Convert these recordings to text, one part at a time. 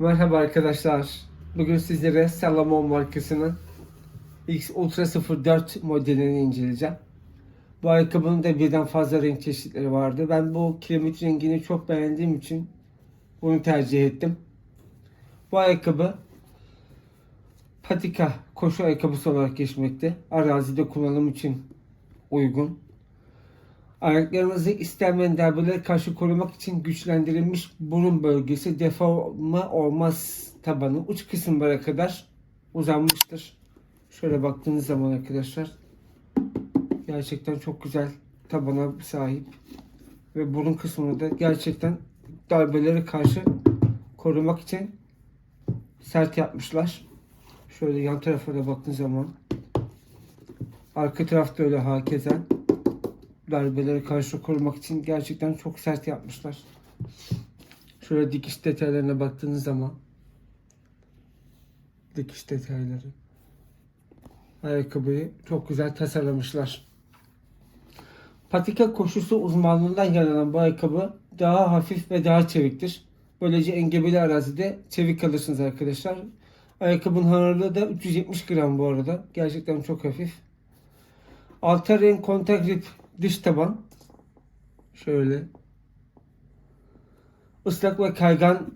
Merhaba arkadaşlar. Bugün sizlere Salomon markasının X Ultra 04 modelini inceleyeceğim. Bu ayakkabının da birden fazla renk çeşitleri vardı. Ben bu kiremit rengini çok beğendiğim için bunu tercih ettim. Bu ayakkabı patika koşu ayakkabısı olarak geçmekte. Arazide kullanım için uygun. Ayaklarınızı istenmeyen darbelere karşı korumak için güçlendirilmiş burun bölgesi deforma olmaz tabanı uç kısımlara kadar uzanmıştır. Şöyle baktığınız zaman arkadaşlar gerçekten çok güzel tabana sahip ve burun kısmını da gerçekten darbelere karşı korumak için sert yapmışlar. Şöyle yan tarafa da baktığınız zaman arka tarafta öyle hakeza darbelere karşı korumak için gerçekten çok sert yapmışlar. Şöyle dikiş detaylarına baktığınız zaman dikiş detayları ayakkabıyı çok güzel tasarlamışlar. Patika koşusu uzmanlığından yararlanan bu ayakkabı daha hafif ve daha çeviktir. Böylece engebeli arazide çevik kalırsınız arkadaşlar. Ayakkabının ağırlığı da 370 gram bu arada. Gerçekten çok hafif. Alta renk kontak grip dış taban. Şöyle. Islak ve kaygan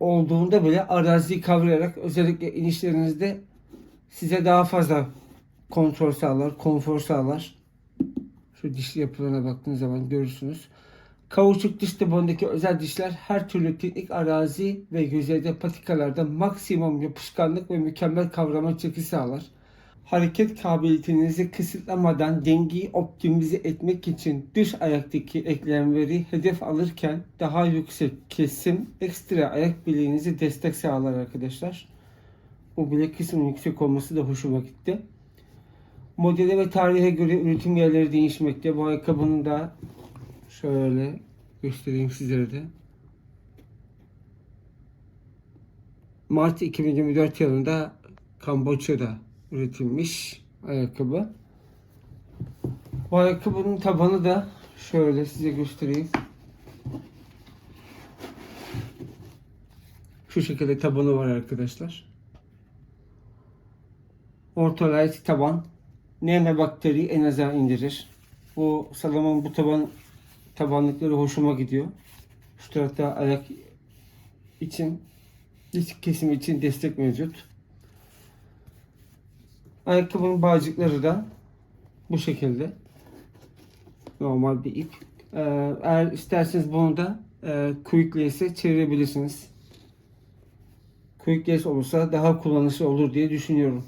olduğunda bile araziyi kavrayarak özellikle inişlerinizde size daha fazla kontrol sağlar, konfor sağlar. Şu dişli yapılarına baktığınız zaman görürsünüz. Kauçuk dış tabandaki özel dişler her türlü teknik arazi ve yüzeyde patikalarda maksimum yapışkanlık ve mükemmel kavrama çeki sağlar. Hareket kabiliyetinizi kısıtlamadan dengeyi optimize etmek için dış ayaktaki eklemleri hedef alırken daha yüksek kesim ekstra ayak bileğinize destek sağlar arkadaşlar. Bu bilek kısmının yüksek olması da hoşuma gitti. Modele ve tarihe göre üretim yerleri değişmekte. Bu ayakkabının da şöyle göstereyim sizlere de. Mart 2024 yılında Kamboçya'da üretilmiş ayakkabı. Bu ayakkabının tabanı da şöyle size göstereyim. Şu şekilde tabanı var arkadaşlar. Ortalayıcı taban. Nem ve bakteri en aza indirir. Bu Salomon bu taban tabanlıkları hoşuma gidiyor. Şu tarafta ayak için disk kesimi için destek mevcut. Ayakkabının bağcıkları da bu şekilde. Normal bir ip. Ee, eğer isterseniz bunu da e, quick lace'e çevirebilirsiniz. Quick lace olursa daha kullanışlı olur diye düşünüyorum.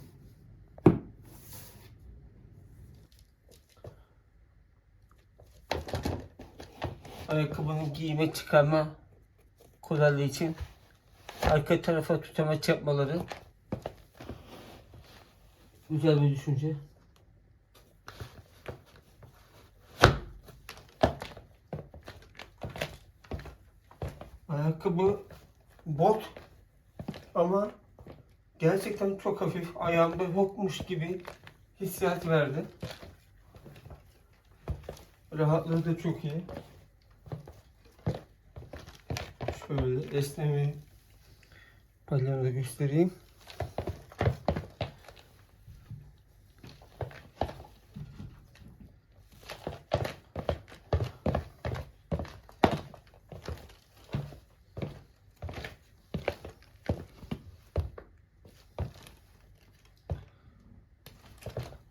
Ayakkabının giyme çıkarma kuralı için arka tarafa tutamaç yapmaları Güzel bir düşünce. Ayakkabı bot ama gerçekten çok hafif ayağımda yokmuş gibi hissiyat verdi. Rahatlığı da çok iyi. Şöyle esnemi paylarını göstereyim.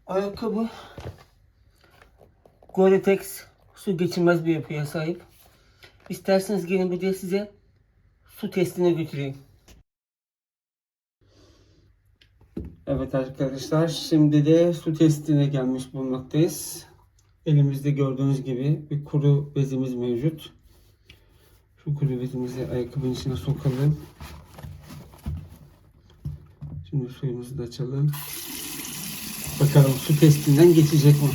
Ayakkabı Gore-Tex su geçirmez bir yapıya sahip. İsterseniz gelin de size su testine götüreyim. Evet arkadaşlar şimdi de su testine gelmiş bulunmaktayız. Elimizde gördüğünüz gibi bir kuru bezimiz mevcut. Şu kuru bezimizi ayakkabının içine sokalım. Şimdi suyumuzu da açalım. Bakalım su testinden geçecek mi?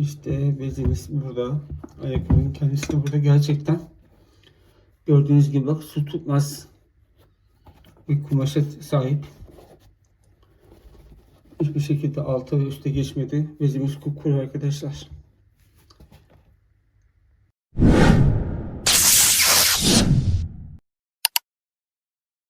İşte bezimiz burada. Ayakkabının kendisi de burada. Gerçekten gördüğünüz gibi bak su tutmaz bir kumaşa sahip. Hiçbir şekilde alta ve üste geçmedi. Bezimiz kupkuru arkadaşlar.